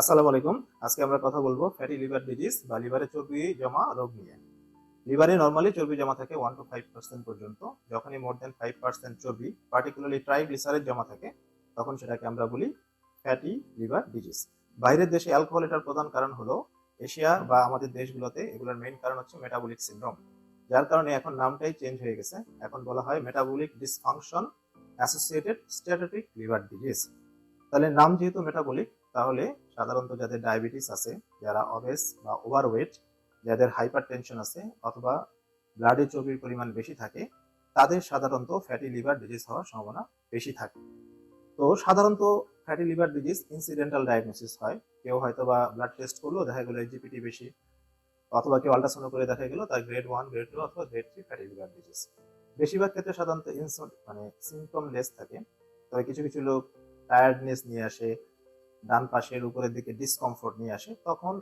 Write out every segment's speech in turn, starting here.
আসসালামু আলাইকুম। আজকে আমরা কথা বলব ফ্যাটি লিভার ডিজিজ বা লিভারে চর্বি জমা রোগ নিয়ে। লিভারে নর্মালি চর্বি জমা থাকে ওয়ান টু ফাইভ পার্সেন্ট পর্যন্ত। যখনই মোর দেন ফাইভ পার্সেন্ট চর্বি পার্টিকুলারলি ট্রাইগ্লিসারাইড জমা থাকে, তখন সেটাকে আমরা বলি ফ্যাটি লিভার ডিজিজ বাইরের দেশে অ্যালকোহল এটার প্রধান কারণ হলো এশিয়া বা আমাদের দেশগুলোতে এগুলোর মেইন কারণ হচ্ছে মেটাবলিক সিনড্রোম যার কারণে এখন নামটাই চেঞ্জ হয়ে গেছে। এখন বলা হয় metabolic dysfunction associated static liver disease তাহলে নাম যেহেতু মেটাবলিক তাহলে সাধারণত যাদের ডায়াবেটিস আছে, যারা অবেস বা ওভারওয়েট যাদের হাইপার টেনশন আছে অথবা ব্লাডে চর্বির পরিমাণ বেশি থাকে, তাদের সাধারণত ফ্যাটি লিভার ডিজিজ হওয়ার সম্ভাবনা বেশি থাকে। তো সাধারণত fatty liver disease incidental diagnosis হয়। কেউ হয়তো বা ব্লাড টেস্ট করল, দেখা গেলো জিপিটি বেশি, অথবা কেউ আল্ট্রাসাউন্ড করে দেখা গেলো, তার গ্রেড ওয়ান গ্রেড টু অথবা grade three fatty liver disease বেশিরভাগ ক্ষেত্রে সাধারণত ইনসন মানে সিমটম লেস থাকে। তবে কিছু কিছু লোক টায়ার্ডনেস নিয়ে আসে ডান পাশের উপরের দিকে ডিসকমফোর্ট নিয়ে আসে, তখন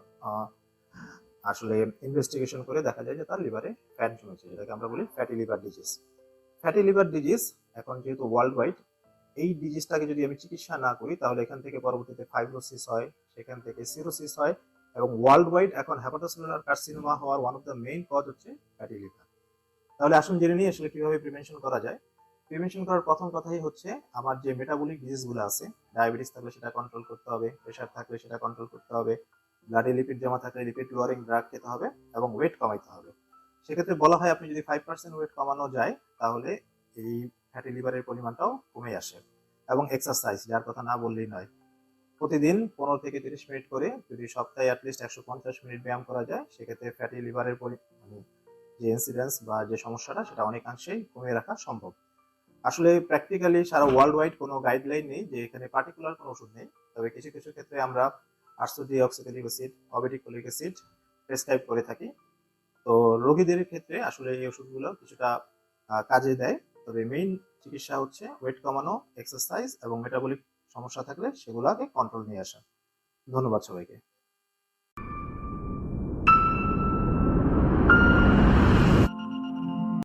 আসলে ইনভেস্টিগেশন করে দেখা যায় যে তার লিভারে ফ্যাট জমেছে, যেটাকে আমরা বলি fatty liver disease fatty liver disease এখন যেহেতু ওয়ার্ল্ড ওয়াইড এই ডিজিজটাকে যদি আমি চিকিৎসা না করি, তাহলে এখান থেকে পরবর্তীতে ফাইব্রোসিস হয়, সেখান থেকে সিরোসিস হয় এবং ওয়ার্ল্ড ওয়াইড এখন হ্যাপাটোসেলুলার কার্সিনোমা হওয়ার one of the main cause হচ্ছে ফ্যাটি লিভার তাহলে আসুন জেনে নিই আসলে কীভাবে প্রিভেনশন করা যায়। প্রিভেনশন করার প্রথম কথাই হচ্ছে আমার যে মেটাবলিক ডিজিজগুলো আছে ডায়াবেটিস থাকলে সেটা কন্ট্রোল করতে হবে প্রেশার থাকলে সেটা কন্ট্রোল করতে হবে ব্লাডে লিপিড জমা থাকলে লিপিড লোয়ারিং ড্রাগ খেতে হবে এবং ওয়েট কমাইতে হবে। সেক্ষেত্রে বলা হয় আপনি যদি ফাইভ পার্সেন্ট ওয়েট কমানো যায়, তাহলে এই ফ্যাটি লিভারের পরিমাণটাও কমে আসে এবং এক্সারসাইজ যার কথা না বললেই নয়। প্রতিদিন পনেরো থেকে তিরিশ মিনিট করে যদি সপ্তাহে অ্যাটলিস্ট একশো পঞ্চাশ মিনিট ব্যায়াম করা যায়, সেক্ষেত্রে ফ্যাটি লিভারের পরি মানে যে ইনসিডেন্স বা যে সমস্যাটা, সেটা অনেকাংশেই কমিয়ে রাখা সম্ভব। আসলে প্র্যাকটিক্যালি সারা ওয়ার্ল্ড ওয়াইড কোনো গাইডলাইন নেই যে এখানে পার্টিকুলার কোনো ওষুধ নেই। তবে কিছু কিছু ক্ষেত্রে আমরা ursodeoxycholic acid obeticholic acid prescribe করে থাকি। তো রোগীদের ক্ষেত্রে আসলে এই ওষুধগুলো কিছুটা কাজে দেয়। তবে মেইন চিকিৎসা হচ্ছে ওয়েট কমানো এক্সারসাইজ এবং মেটাবলিক সমস্যা থাকলে সেগুলোকে কন্ট্রোল নিয়ে আসা। ধন্যবাদ সবাইকে।